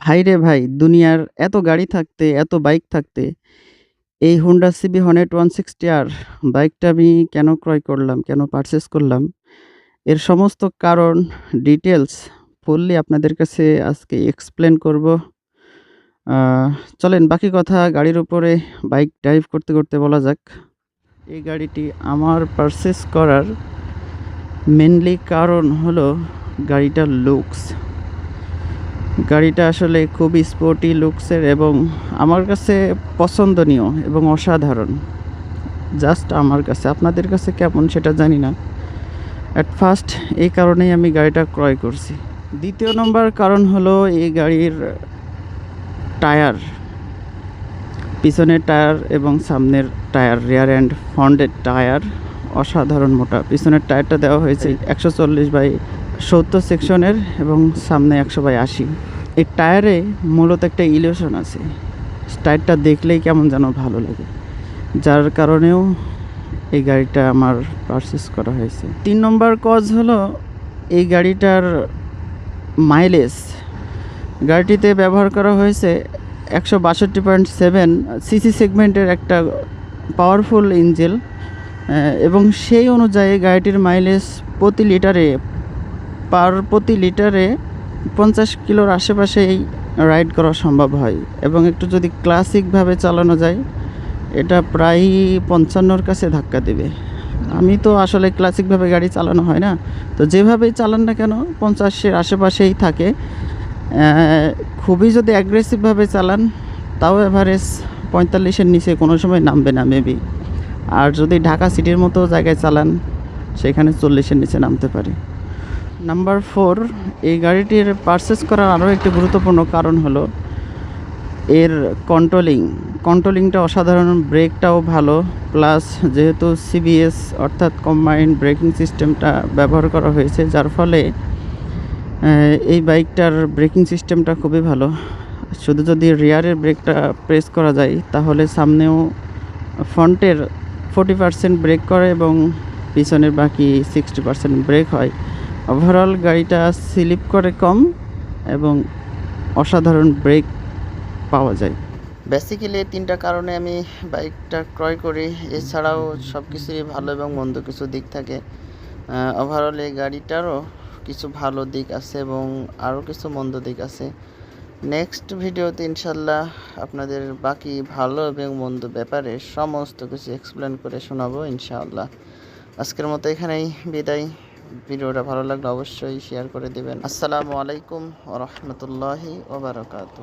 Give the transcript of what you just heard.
ভাই রে ভাই, দুনিয়ার এত গাড়ি থাকতে, এত বাইক থাকতে, এই Honda CB Hornet 160R বাইকটা আমি কেন ক্রয় করলাম, কেন পারচেজ করলাম, এর সমস্ত কারণ, ডিটেলস ফুললি আপনাদের কাছে আজকে এক্সপ্লেন করব। চলেন বাকি কথা গাড়ির উপরে বাইক ড্রাইভ করতে, করতে বলা যাক। এই গাড়িটি আমার পারচেজ করার মেনলি কারণ হলো গাড়িটার লুকস। গাড়িটা আসলে খুবই স্পোর্টি লুকসের এবং আমার কাছে পছন্দনীয় এবং অসাধারণ। জাস্ট আমার কাছে। আপনাদের কাছে কেমন সেটা জানি না। অ্যাট ফার্স্ট এই কারণেই আমি গাড়িটা ক্রয় করছি। দ্বিতীয় নম্বর কারণ হলো এই গাড়ির টায়ার। পিছনের টায়ার এবং সামনের টায়ার, রিয়ার অ্যান্ড ফ্রন্টের টায়ার অসাধারণ মোটা। পিছনের টায়ারটা দেওয়া হয়েছে ১৪০/৭০ সেকশনের এবং সামনে ১০০/৮০। এই টায়ারে মূলত একটা ইলিউশন আছে। টায়ারটা দেখলেই কেমন যেন ভালো লাগে। যার কারণেও এই গাড়িটা আমার পারচেস করা হয়েছে। তিন নম্বর কজ হলো এই গাড়িটার মাইলেজ। গাড়িটিতে ব্যবহার করা হয়েছে ১৬২.৭ সিসি সেগমেন্টের একটা পাওয়ারফুল ইঞ্জিন অ্যা এবং সেই অনুযায়ী গাড়িটির মাইলেজ প্রতি লিটারে পার প্রতি লিটারে ৫০ কিলোর আশেপাশেই রাইড করা সম্ভব হয় এবং একটু যদি ক্লাসিকভাবে চালানো যায়, এটা প্রায়ই পঞ্চান্নর কাছে ধাক্কা দেবে। আমি তো আসলে ক্লাসিকভাবে গাড়ি চালানো হয় না। তো যেভাবেই চালান না কেন পঞ্চাশের আশেপাশেই থাকে। খুবই যদি অ্যাগ্রেসিভভাবে চালান তাও এভারেজ পঁয়তাল্লিশের নিচে কোনো সময় নামবে না মেবি। আর যদি ঢাকা সিটির মতো জায়গায় চালান সেখানে চল্লিশের নিচে নামতে পারে। নাম্বার ফোর এই গাড়িটির পারচেজ করার আরও একটি গুরুত্বপূর্ণ কারণ হলো এর কন্ট্রোলিং। কন্ট্রোলিংটা অসাধারণ, ব্রেকটাও ভালো। প্লাস যেহেতু সিবিএস অর্থাৎ কম্বাইন্ড ব্রেকিং সিস্টেমটা ব্যবহার করা হয়েছে যার ফলে এই বাইকটার ব্রেকিং সিস্টেমটা খুবই ভালো। শুধু যদি রিয়ারের ব্রেকটা প্রেস করা যায় তাহলে সামনেও ফ্রন্টের 40% ব্রেক করে এবং পিছনের বাকি 60% ব্রেক হয়। ওভারঅল গাড়িটা স্লিপ করে কম এবং অসাধারণ ব্রেক পাওয়া যায়। বেসিক্যালি ৩ কারণে আমি বাইকটা ক্রয় করি। এছাড়াও সবকিছুই ভালো এবং মন্দ কিছু দিক থাকে। ওভারঅল এই গাড়িটারও কিছু ভালো দিক আছে এবং আরও কিছু মন্দ দিক আছে। নেক্সট ভিডিওতে ইনশাল্লাহ আপনাদের বাকি ভালো এবং মন্দ ব্যাপারে সমস্ত কিছু এক্সপ্লেন করে শোনাবো ইনশাআল্লাহ। আজকের মতো এখানেই বিদায়। ভিডিওটা ভালো লাগলে অবশ্যই শেয়ার করে দেবেন আসসালামু আলাইকুম রহমতুল্লাহি ওবরাকাতু।